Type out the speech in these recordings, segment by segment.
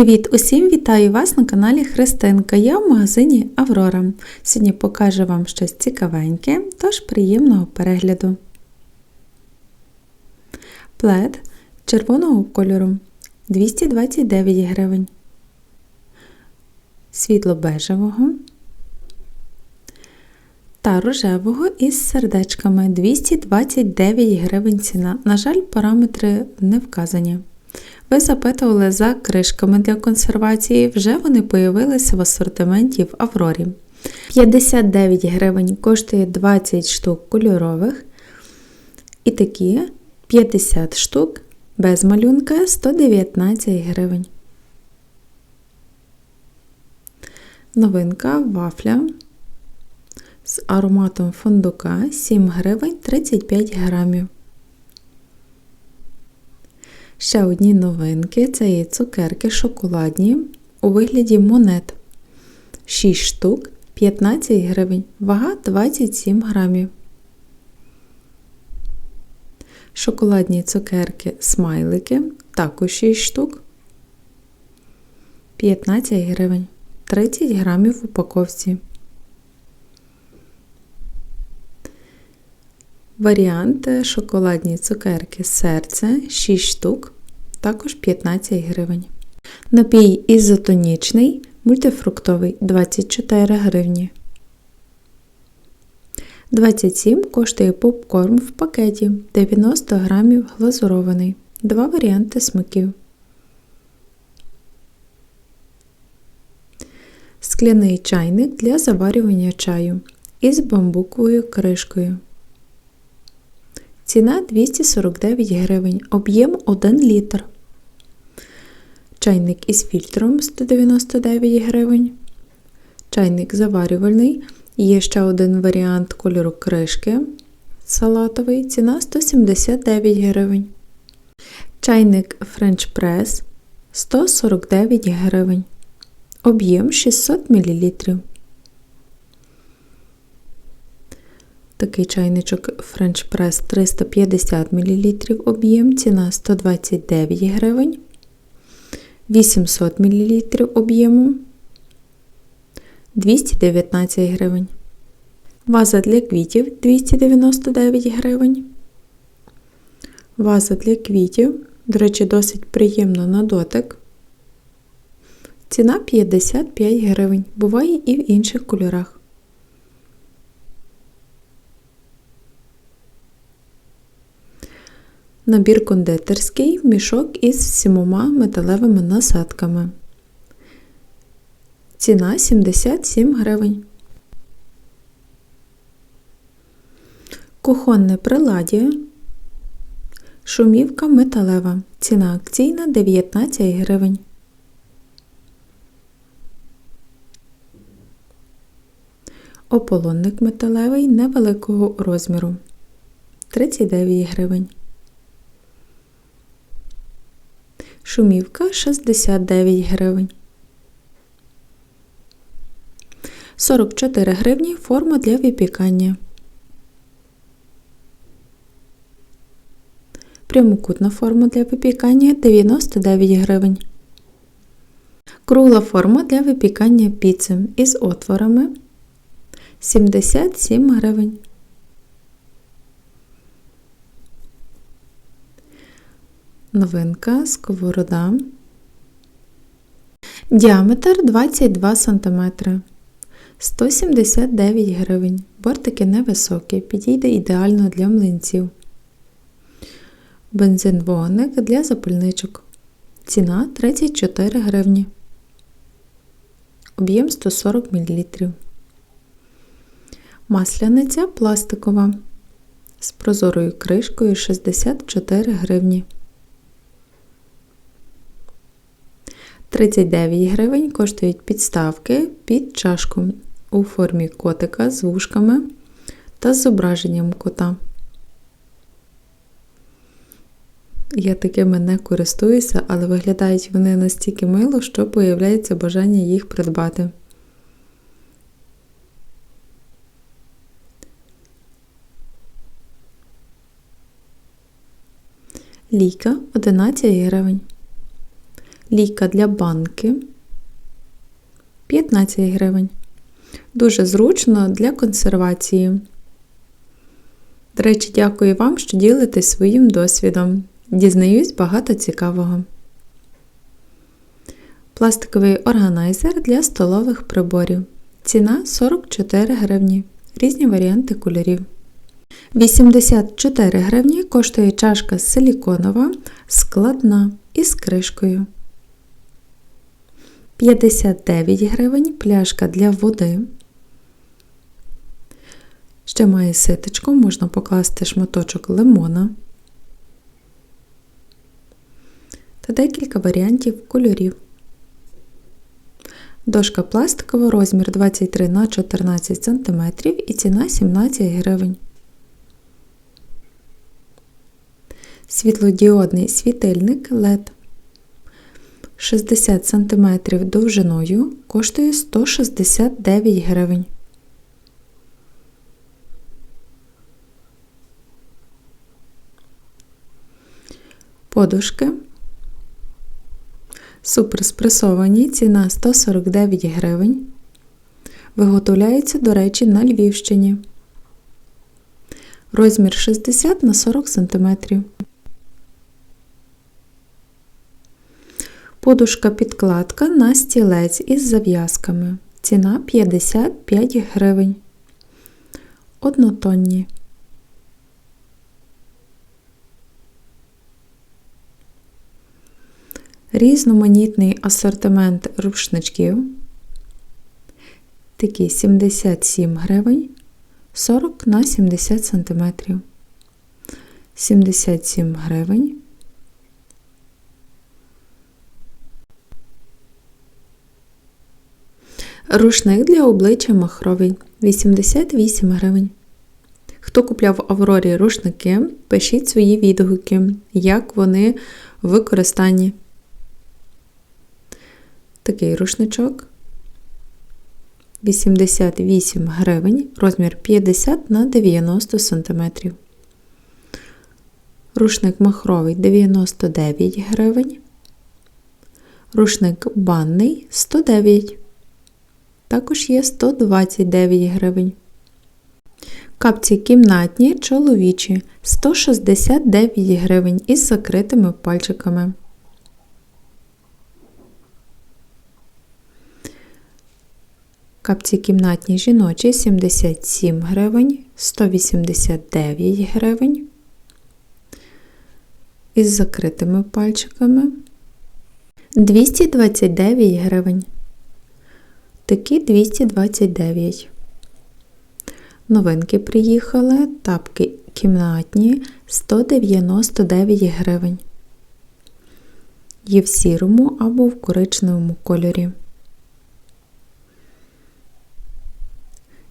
Привіт усім! Вітаю вас на каналі Христинка. Я в магазині Аврора. Сьогодні покажу вам щось цікавеньке, тож приємного перегляду. Плед червоного кольору 229 гривень. Світло-бежевого та рожевого із сердечками 229 гривень ціна. На жаль, параметри не вказані. Ви запитували за кришками для консервації, вже вони появилися в асортименті в Аврорі. 59 гривень коштує 20 штук кольорових. І такі 50 штук без малюнка 119 гривень. Новинка вафля з ароматом фундука 7 гривень 35 грамів. Ще одні новинки це є цукерки шоколадні у вигляді монет. 6 штук 15 гривень, вага 27 грамів. Шоколадні цукерки смайлики також 6 штук 15 гривень, 30 грамів в упаковці. Варіант шоколадні цукерки серце 6 штук, також 15 гривень. Напій ізотонічний, мультифруктовий 24 гривні. 27 коштує попкорн в пакеті 90 грамів глазурований. Два варіанти смаків. Скляний чайник для заварювання чаю із бамбуковою кришкою. Ціна 249 гривень, об'єм 1 літр. Чайник із фільтром 199 гривень. Чайник заварювальний. Є ще один варіант кольору кришки салатовий. Ціна 179 гривень. Чайник French Press 149 гривень. Об'єм 600 мл. Такий чайничок French Press 350 мл об'єм, ціна 129 гривень, 800 мл об'єму 219 гривень. Ваза для квітів 299 гривень. Ваза для квітів, до речі, досить приємно на дотик. Ціна 55 гривень. Буває і в інших кольорах. Набір кондитерський мішок із сімома металевими насадками. Ціна 77 гривень. Кухонне приладдя. Шумівка металева. Ціна акційна 19 гривень. Ополонник металевий невеликого розміру 39 гривень. Шумівка 69 гривень. 44 гривні форма для випікання. Прямокутна форма для випікання 99 гривень. Кругла форма для випікання піци із отворами 77 гривень. Новинка сковорода. Діаметр 22 см. 179 гривень. Бортики невисокі, підійде ідеально для млинців. Бензин-вогник для запальничок. Ціна 34 гривні. Об'єм 140 мл. Масляниця пластикова. З прозорою кришкою 64 гривні. 39 гривень коштують підставки під чашку у формі котика з вушками та з зображенням кота. Я такими не користуюся, але виглядають вони настільки мило, що появляється бажання їх придбати. Ліка 11 гривень. Лійка для банки 15 гривень. Дуже зручно для консервації. До речі, дякую вам, що ділитесь своїм досвідом. Дізнаюсь багато цікавого. Пластиковий органайзер для столових приборів. Ціна 44 гривні. Різні варіанти кольорів. 84 гривні коштує чашка силіконова, складна із кришкою. 59 гривень пляшка для води. Ще має ситочку, можна покласти шматочок лимона та декілька варіантів кольорів. Дошка пластикова, розмір 23 на 14 см і ціна 17 гривень. Світлодіодний світильник LED 60 см довжиною коштує 169 гривень. Подушки Супер спресовані, ціна 149 гривень. Виготовляються, до речі, на Львівщині. Розмір 60 на 40 см. Подушка підкладка на стілець із зав'язками. Ціна 55 гривень. Однотонні. Різноманітний асортимент рушничків. Такі 77 гривень 40 на 70 см. 77 гривень. Рушник для обличчя махровий 88 гривень. Хто купляв в Аврорі рушники, пишіть свої відгуки, як вони в використанні. Такий рушничок 88 гривень, розмір 50 на 90 см. Рушник махровий 99 гривень. Рушник банний 109 також є 129 гривень. Капці кімнатні чоловічі 169 гривень із закритими пальчиками. Капці кімнатні жіночі 77 гривень, 189 гривень. Із закритими пальчиками 229 гривень. Такі 229. Новинки приїхали. Тапки кімнатні 199 гривень. Є в сірому або в коричневому кольорі.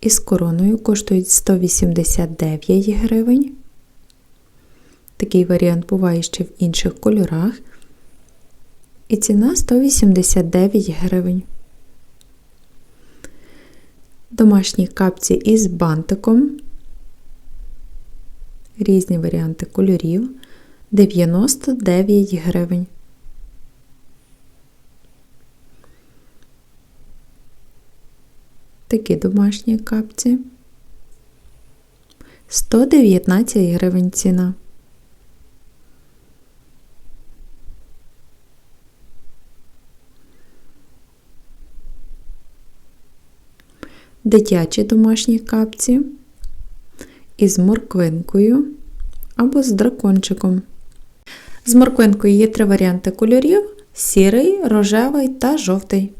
Із короною коштують 189 гривень. Такий варіант буває ще в інших кольорах. І ціна 189 гривень. Домашні капці із бантиком. Різні варіанти кольорів 99 гривень. Такі домашні капці. 119 гривень ціна. Дитячі домашні капці із морквинкою або з дракончиком. З морквинкою є три варіанти кольорів: сірий, рожевий та жовтий.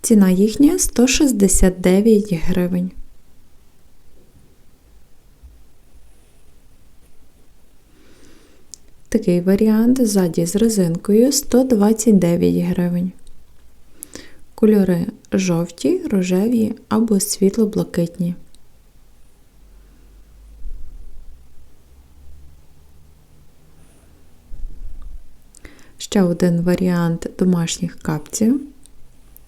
Ціна їхня 169 гривень. Такий варіант ззаді з резинкою 129 гривень. Кольори жовті, рожеві або світло-блакитні. Ще один варіант домашніх капців.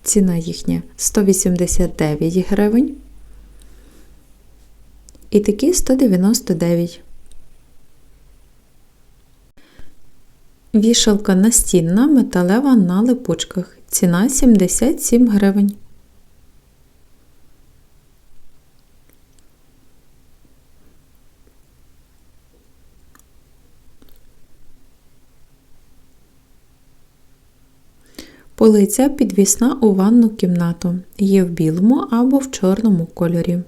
Ціна їхня 189 гривень. І такі 199. Вішалка настінна металева на липучках. Ціна 77 гривень. Полиця підвісна у ванну кімнату. Є в білому або в чорному кольорі.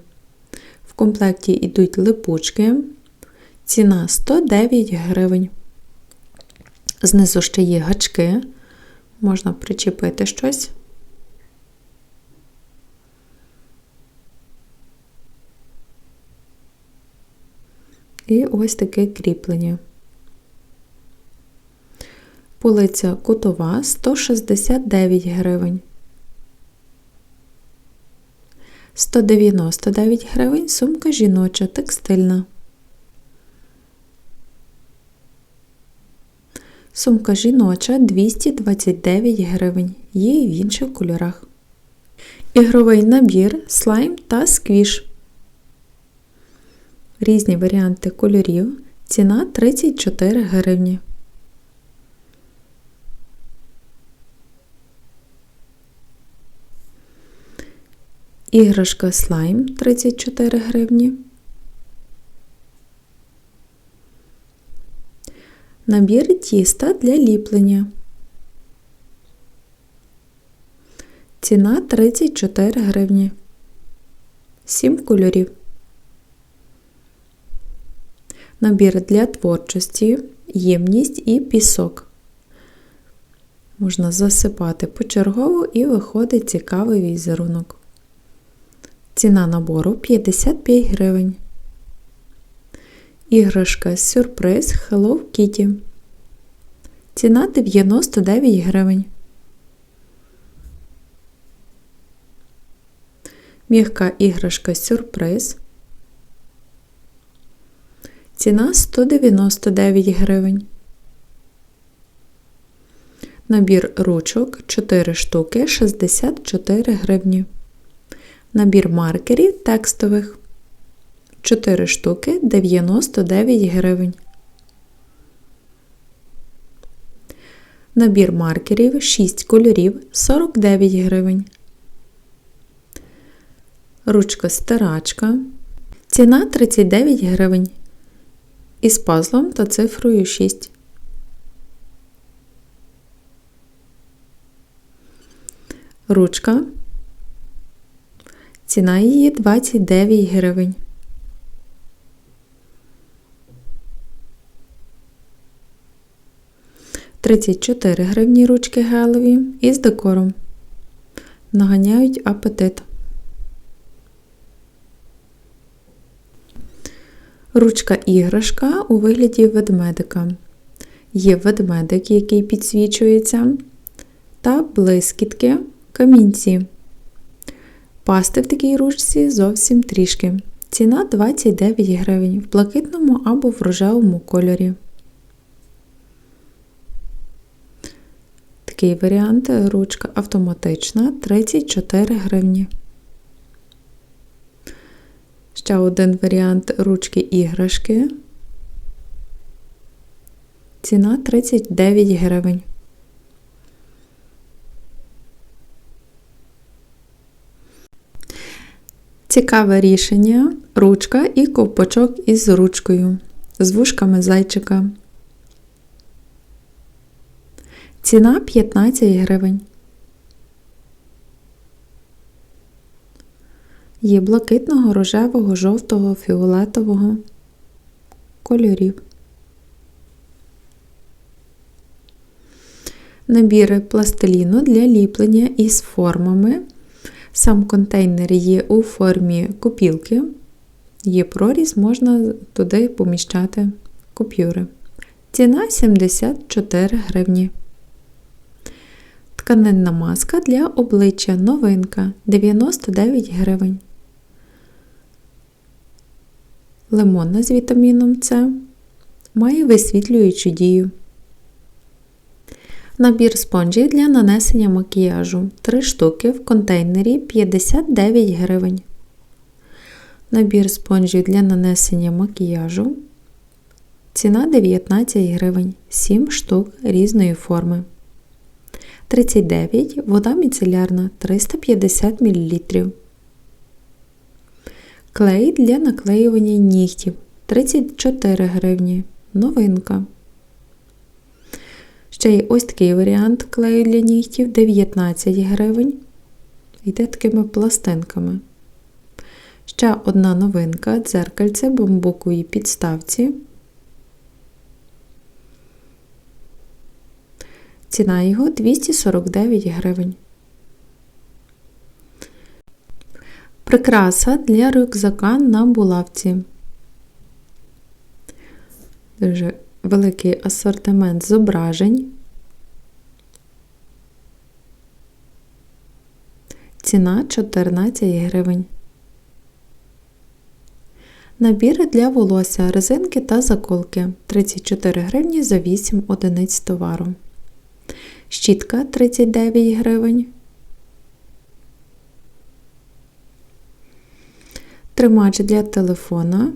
В комплекті йдуть липучки. Ціна 109 гривень. Знизу ще є гачки. Можна причепити щось. І ось таке кріплення. Полиця кутова 169 гривень. 199 гривень сумка жіноча текстильна. Сумка жіноча 229 гривень. Є і в інших кольорах. Ігровий набір, слайм та сквіш. Різні варіанти кольорів. Ціна 34 гривні. Іграшка слайм 34 гривні. Набір тіста для ліплення. Ціна 34 гривні. 7 кольорів. Набір для творчості, ємність і пісок. Можна засипати почергово і виходить цікавий візерунок. Ціна набору 55 гривень. Іграшка сюрприз Hello Kitty. Ціна 99 гривень. М'яка іграшка сюрприз. Ціна 199 гривень. Набір ручок 4 штуки 64 гривні. Набір маркерів текстових 4 штуки 99 гривень. Набір маркерів 6 кольорів 49 гривень. Ручка стирачка. Ціна 39 гривень. Із пазлом та цифрою 6. Ручка. Ціна її 29 гривень. Тридцять чотири гривні ручки гелеві із декором. Наганяють апетит. Ручка іграшка у вигляді ведмедика. Є ведмедик, який підсвічується, та блискітки камінці. Пасти в такій ручці зовсім трішки. Ціна 29 гривень в блакитному або в рожевому кольорі. Такий варіант ручка автоматична 34 гривні. Ще один варіант ручки іграшки. Ціна 39 гривень. Цікаве рішення ручка і ковпачок із ручкою, з вушками зайчика. Ціна 15 гривень. Є блакитного, рожевого, жовтого, фіолетового кольорів. Набіри пластиліну для ліплення із формами. Сам контейнер є у формі купілки, є проріз, можна туди поміщати купюри. Ціна 74 гривні. Тканинна маска для обличчя новинка 99 гривень. Лимонна з вітаміном С має висвітлюючу дію. Набір спонжів для нанесення макіяжу 3 штуки в контейнері 59 гривень. Набір спонжів для нанесення макіяжу. Ціна 19 гривень, 7 штук різної форми. 39 вода міцелярна 350 мл. Клей для наклеювання нігтів 34 гривні. Новинка. Ще є ось такий варіант клею для нігтів 19 гривень. Йде такими пластинками. Ще одна новинка дзеркальце бамбуковій підставці. Ціна його 249 гривень. Прикраса для рюкзака на булавці. Дуже великий асортимент зображень. Ціна 14 гривень. Набіри для волосся, резинки та заколки 34 гривні за 8 одиниць товару. Щітка 39 гривень. Тримач для телефона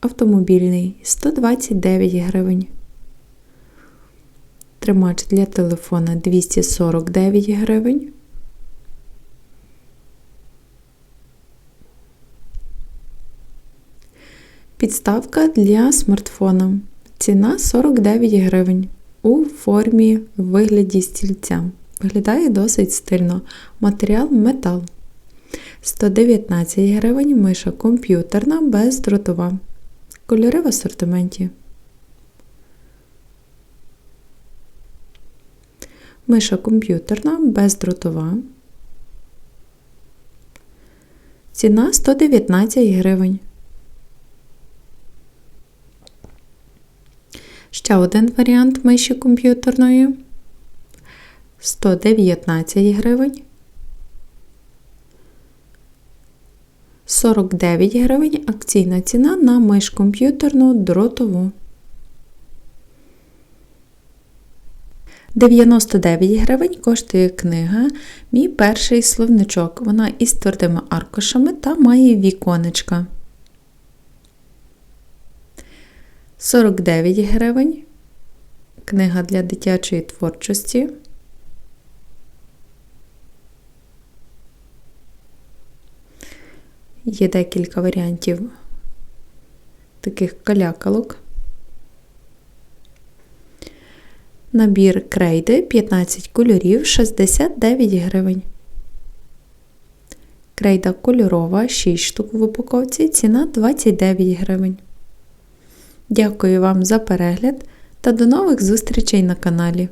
автомобільний 129 гривень. Тримач для телефона 249 гривень. Підставка для смартфона. Ціна 49 гривень у формі вигляді стільця. Виглядає досить стильно. Матеріал метал. 119 гривень миша комп'ютерна бездротова. Кольори в асортименті. Миша комп'ютерна бездротова. Ціна 119 гривень. Ще один варіант миші комп'ютерної 119 гривень. 49 гривень акційна ціна на миш комп'ютерну дротову. 99 гривень коштує книга Мій перший словничок. Вона із твердими аркушами та має віконечка. 49 гривень. Книга для дитячої творчості. Є декілька варіантів таких калякалок. Набір крейди 15 кольорів 69 гривень. Крейда кольорова 6 штук в упаковці, ціна 29 гривень. Дякую вам за перегляд та до нових зустрічей на каналі.